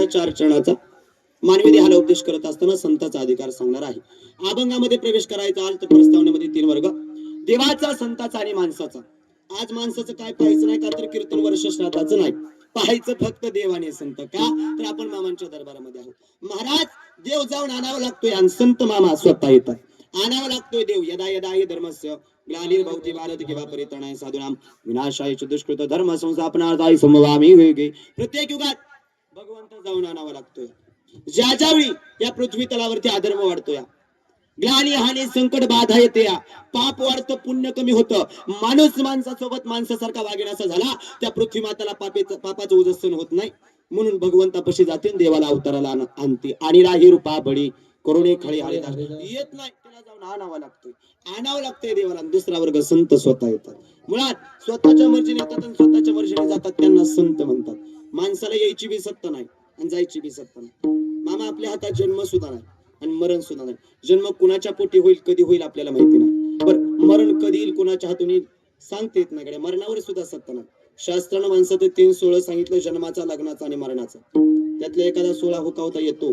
संतांचा चार चरणाचा मानवी देहाला उपदेश करत असताना संताचा अधिकार सांगणार आहे. अभंगामध्ये प्रवेश करायचा आल तर प्रस्तावनेमध्ये तीन वर्ग. देवाचा संताचा आणि माणसाचा. आज माणसाचं काय पाहायचं नाही का? तर कीर्तन वर्ष श्राद्धाचं नाही. पाहायचं फक्त देव आणि संत का? तर आपण मामांच्या दरबारामध्ये आहोत. महाराज देव जाऊन आणावं लागतोय आणि संत मामा स्वतः येतात. आणावं लागतोय देव. यदा यदा हि धर्मस्य. ग्लानिर भवती भारत किंवा परितणाय साधुनाम. विनाशाय दुष्कृत धर्म संस्थापनार्थाय समवामी वेगे. प्रत्येक युगात भगवंत जाऊन आणावा लागतोय. ज्या ज्यावेळी या पृथ्वी तलावरती अधर्म वाढतोय ग्लानी हानी संकट बाधा येते या. पाप वाढतं पुण्य कमी होतं. माणूस माणसासोबत माणसासारखा वागण्याचा झाला त्या पृथ्वी माताला पापेचं पापाचं ओझ होत नाही. म्हणून भगवंतापाशी जाते देवाला अवताराला आणते. आणि राही रूपा बळी करुणे खळी हरिदास येत नाही त्याला जाऊन आणावा लागतोय. आणावं लागतंय देवाला. दुसरा वर्ग संत स्वतः येतात. मुळात स्वतःच्या मर्जीने येतात आणि स्वतःच्या मर्जीने जातात त्यांना संत म्हणतात. माणसाला यायची बी सत्ता नाही आणि जायची बी सत्ता नाही. मामा आपल्या हातात जन्म सुद्धा नाही आणि मरण सुद्धा नाही. जन्म कुणाच्या पोटी होईल कधी होईल आपल्याला माहिती नाही. पण मरण कधी येईल कुणाच्या हातून येईल सांगता येत नाही मरणावर सुद्धा सत्ता नाही. शास्त्रानं माणसाचं तीन सोहळं सांगितलं जन्माचा लग्नाचा आणि मरणाचा. त्यातला एखादा सोहळा हुकावता येतो.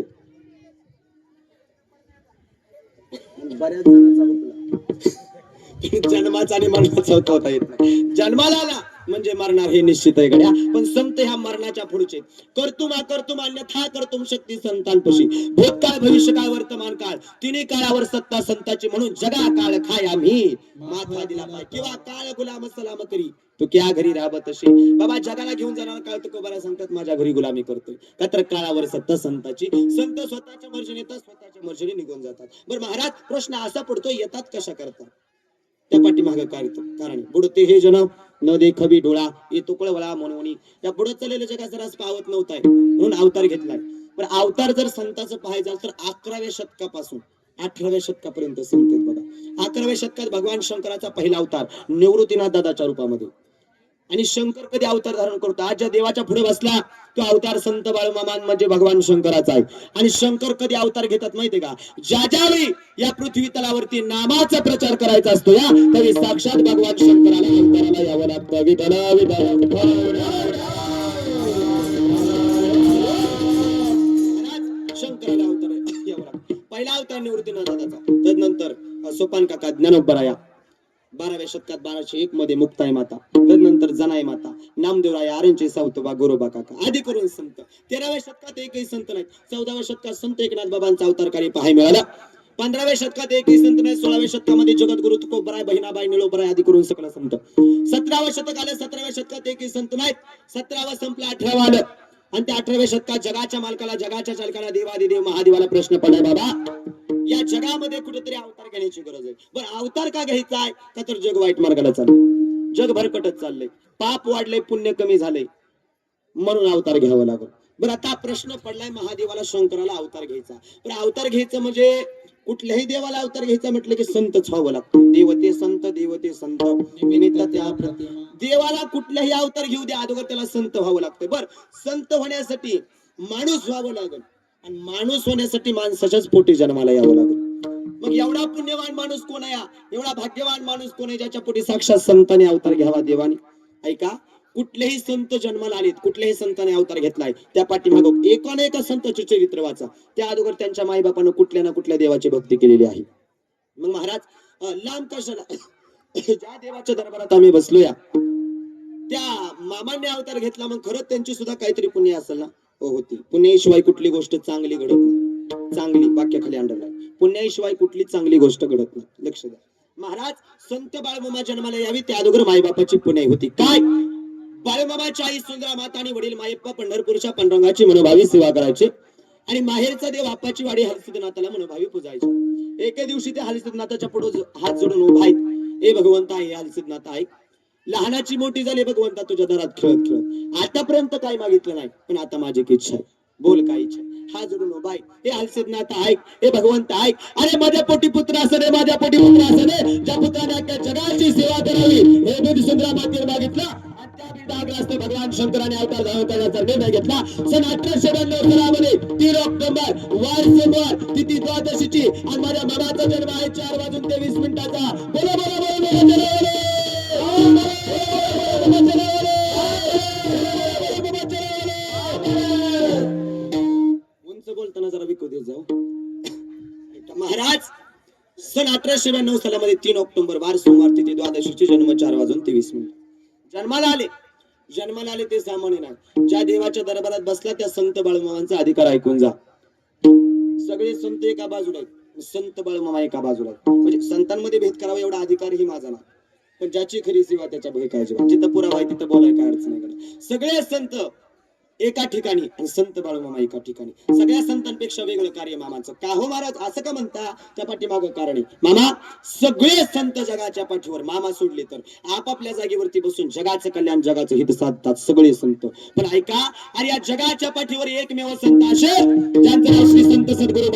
बऱ्याच जणांचा जन्माचा आणि मरणाचा हुकावता येत नाही. जन्माला आला. म्हणजे मरणार हे निश्चित आहे गड्या. पण संत ह्या मरणाच्या पुढचे. कर्तुमा अकर्तुम अन्यथा कर्तुम शक्ती संतांपशी. भूतकाळ भविष्य काळ वर्तमान काळ. तिन्ही काळावर सत्ता संताची म्हणून जगा काळ खाय आम्ही. माथा दिला पाय. किंवा काळ गुलाम सलाम करी. तू क्या घरी राहत असे बाबा जगाला घेऊन जाणार काळ तुको कोबाला सांगतात माझ्या घरी गुलामी करतोय. का तर काळावर सत्ता संताची. संत स्वतःच्या मर्जीने येतात स्वतःच्या मर्जीने निघून जातात. बरं महाराज प्रश्न असा पडतो येतात कशा करतात? त्या पाठीमागे काय कारण बुडते हे जन न देखवी डोळा येतो कळवळा म्हणून या बुडत चाललेल्या जगाचा रास पावत नव्हताय. म्हणून अवतार घेतलाय. पण अवतार जर संताचं पाहायचं तर अकराव्या शतकापासून अठराव्या शतकापर्यंत संत बघा. अकराव्या शतकात भगवान शंकराचा पहिला अवतार निवृत्तीनाथ दादाच्या रूपामध्ये. आणि शंकर कधी अवतार धारण करतो? आज ज्या देवाच्या पुढे बसला तो अवतार संत बाळमामान म्हणजे भगवान शंकराचा आहे. आणि शंकर कधी अवतार घेतात माहितीये का? ज्या ज्यावेळी या पृथ्वी तलावरती नामाचा प्रचार करायचा असतो या तरी साक्षात भगवान शंकराला अवताराला यावं लागतं. शंकराला अवतार पहिला अवतार निवृत्तीनाथ दादाचा. सोपान काका ज्ञानोबराया बाराव्या शतकात बाराशे एक मध्ये मुक्ताई माता तदनंतर जनाई माता नामदेवराय आरंचे सावतोबा गोरोबा काका. आदी करून संत. तेराव्या शतकात एकही संत नाही चौदाव्या शतकात संत एकनाथ बाबांचा अवतार कार्य पाहाय मिळाला. पंधराव्या शतकात एकही संत नाही सोळाव्या शतकामध्ये जगद्गुरु तुकोबराय बहिणाबाई निळोबराय आदी करून सकला संत. सतराव्या शतक आलं सतराव्या शतकात एकही संत नाहीत. सतरावा संपला अठरावा आलं. आणि त्या अठराव्या शतकात जगाच्या मालकाला जगाच्या चालकाला देवादिदेव महादेवाला प्रश्न पडाय बाबा. या जगामध्ये कुठेतरी अवतार घेण्याची गरज आहे. बरं अवतार का घ्यायचा आहे का तर जग वाईट मार्गाला चाललंय? जग भरकटत चाललंय. पाप वाढलंय पुण्य कमी झालंय. म्हणून अवतार घ्यावं लागल. बरं आता प्रश्न पडलाय महादेवाला शंकराला अवतार घ्यायचा. पण अवतार घ्यायचं म्हणजे कुठल्याही देवाला अवतार घ्यायचा म्हटलं की संतच व्हावं लागतं. देवते संत देवते संत. त्या. देवाला कुठल्याही अवतार घेऊ द्या अगोदर त्याला संत व्हावं लागतं बर संत होण्यासाठी माणूस व्हावं लागल. आणि माणूस होण्यासाठी माणसाच्याच पोटी जन्माला यावं लागल. मग एवढा पुण्यवान माणूस कोण आहे एवढा भाग्यवान माणूस कोण आहे ज्याच्या पोटी साक्षात संतांनी अवतार घ्यावा देवाने? ऐका कुठलेही संत जन्माला आलेत कुठल्याही संतांनी अवतार घेतलाय त्या पाठीमाग एकानेक संताचे चरित्र वाचा. त्या अगोदर त्यांच्या माईबापानं कुठल्या ना कुठल्या देवाची भक्ती केलेली आहे. मग महाराज लांब कशाला ज्या देवाच्या दरबारात आम्ही बसलोया त्या मामाने अवतार घेतला मग खरंच त्यांची सुद्धा काहीतरी पुण्य असेल ना? होती. पुण्याशिवाय कुठली गोष्ट चांगली घडत नाही. चांगली वाक्याखाली अंडरलाईन पुण्याशिवाय कुठली चांगली गोष्ट घडत नाही. लक्ष द्या. महाराज संत बाळमामा जन्माला यावी. त्या अगोदर माईबापाची पुणे होती. काय? बाळमामाची आई सुंदरा माता आणि वडील मायप्पा पंढरपूरच्या पंडरंगाची मनोभावी सेवा करायचे. आणि माहेरचा देव बापाची वाडी हलसिद्धनाथाला मनोभावी पुजायचे. एके दिवशी ते हलसिद्धनाथाच्या पुढे हात जोडून उभा आहेत. हे भगवंत आहे हलसिद्धनाथ आहे लहानाची मोठी झाली भगवंता तुझ्या दरात खेळत खेळत. आतापर्यंत काय मागितलं नाही पण आता माझी इच्छा आहे. बोल काय इच्छा हा जोडून उभा आहे हे हलसिद्धनाथ ऐक. हे भगवंत ऐक. अरे माझ्या पोटी पुत्र असं रे माझ्या पोटी पुत्र असं रे. ज्या पुत्राने अख्ख्या जगाची सेवा करावी हे बीड सुंदरा मातेने मागितलं. भगवान शंकराने अवतार धारण करण्याचा निर्णय घेतला. सन अठराशे ब्याण्णव सालामध्ये तीन ऑक्टोबर वार सोमवार तिथी द्वादशीची. आणि माझ्या मामाचा जन्म आहे चार वाजून तेवीस मिनिटाचा. बोला बोला बोला बोला. उंच बोलताना जरा विकू दे जाऊ. महाराज सन अठराशे ब्याण्णव सालामध्ये तीन ऑक्टोबर वार सोमवार तिथे द्वादशीचे जन्म चार वाजून तेवीस मिनिट. जन्माला आले. जन्माला आले ते सामान्य नाही ज्या देवाच्या दरबारात बसला त्या संत बाळूमामांचा अधिकार ऐकून जा. सगळे संत एका बाजूला संत बाळूमामा एका बाजूला म्हणजे संतांमध्ये भेद करावा एवढा अधिकार ही माझा नाही पण ज्याची खरी सेवा त्याच्या भयकायची जिथं पुरावा आहे तिथं बोलाय काय अडचण नाही सगळे संत एका ठिकाणी आणि संत बाळूमामा एका ठिकाणी. सगळ्या संतांपेक्षा वेगळं कार्य मामाचं. का हो महाराज? असं का म्हणता? त्या पाठीमाग कारण आहे. मामा सगळे संत जगाच्या पाठीवर मामा सोडले तर आपापल्या जागेवरती बसून जगाचं कल्याण जगाचं हित साधतात सगळे संत. पण ऐका अरे या जगाच्या पाठीवर एकमेव संत असे? ज्यांचं नाव श्री संत सद्गुरु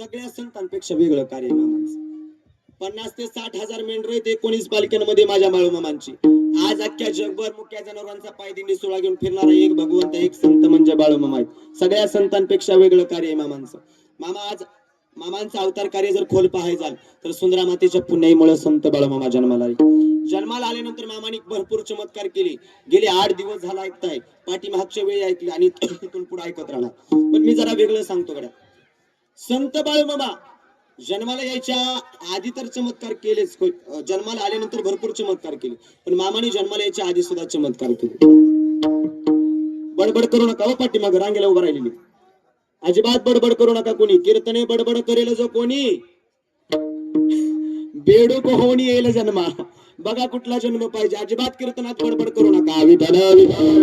सगळ्या संतांपेक्षा वेगळं कार्य पन्नास ते साठ हजार मेंढर आहेत एकोणीस पालख्यांमध्ये माझ्या बाळूमामांची आज अख्ख्या जगभर मुख्या जनावरांचा पायदिंडी सोहळा घेऊन फिरणारा एक भगवंत एक संत म्हणजे बाळूमामा आहेत. सगळ्या संतांपेक्षा वेगळं कार्य आहे मामांचं. मामा आज मामांचा अवतार कार्य जर खोल पाहायचाल तर सुंदरा मातेच्या पुण्याईमुळे संत बाळूमामा जन्माला आले. जन्माला आल्यानंतर मामाने भरपूर चमत्कार केले. गेले आठ दिवस झाला ऐकताय. पाठीमागच्या वेळी ऐकली आणि तिथून पुढे ऐकत राहणार. पण मी जरा वेगळं सांगतो गड्या. संत बाळूमामा जन्माला यायच्या आधी तर चमत्कार केलेच. जन्माला आल्यानंतर भरपूर चमत्कार केले. पण मामाने जन्माला यायच्या आधी सुद्धा चमत्कार केले. बडबड करू नका हो पाठीमाग रांगेला उभं राहिलेली. अजिबात बडबड करू नका कोणी. कीर्तने बडबड करेल जो कोणी. बेडूक होऊन येईल जन्मा. बघा कुठला जन्म पाहिजे. अजिबात कीर्तनात बडबड करू नका. विठ्ठल विठ्ठल,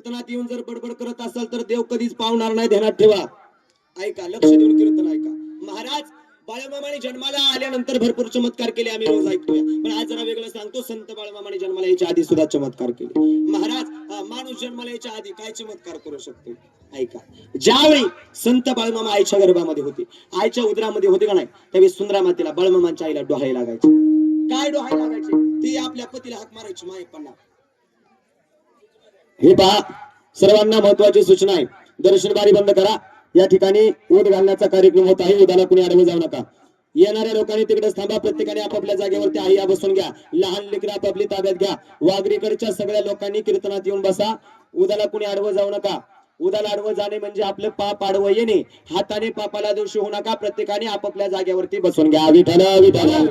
कीर्तनात येऊन जर बडबड करत असाल तर देव कधीच पावणार नाही ध्यानात ठेवा. ऐका लक्ष देऊन कीर्तन ऐका. महाराज बाळमामाने जन्माला आल्यानंतर भरपूर चमत्कार केले आम्ही रोज ऐकतोय पण आज जरा वेगळं सांगतो संत बाळमामाने जन्माला यायच्या आधी सुद्धा चमत्कार केले. महाराज माणूस जन्माला यायच्या आधी काय चमत्कार करू शकतो? ऐका. ज्यावेळी संत बाळमामा आईच्या गर्भामध्ये होते आईच्या उदरामध्ये होते का नाही त्यावेळी सुंदरा मातेला बाळमामांच्या आईला डोहाळे लागायचे. काय डोहाळे लागायचे? ते आपल्या पतीला हाक मारायची मायपणा हे पहा सर्वांना महत्वाची सूचना आहे. दर्शन बारी बंद करा. या ठिकाणी ओढ घालण्याचा कार्यक्रम होत आहे. उदाला कुणी आडवे जाऊ नका. येणाऱ्या लोकांनी तिकडे थांबा. प्रत्येकाने आपापल्या जागेवरती आई या बसून घ्या. लहान लेकरं आपापली ताब्यात घ्या. वागरीकडच्या सगळ्या लोकांनी कीर्तनात येऊन बसा. उदाला कुणी आडवं जाऊ नका. उदाला आडवं जाणे म्हणजे आपलं पाप आडवं येणे. हाताने पापाला दोषी होऊ नका. प्रत्येकाने आपापल्या जागेवरती बसून घ्या. विठाल विठाल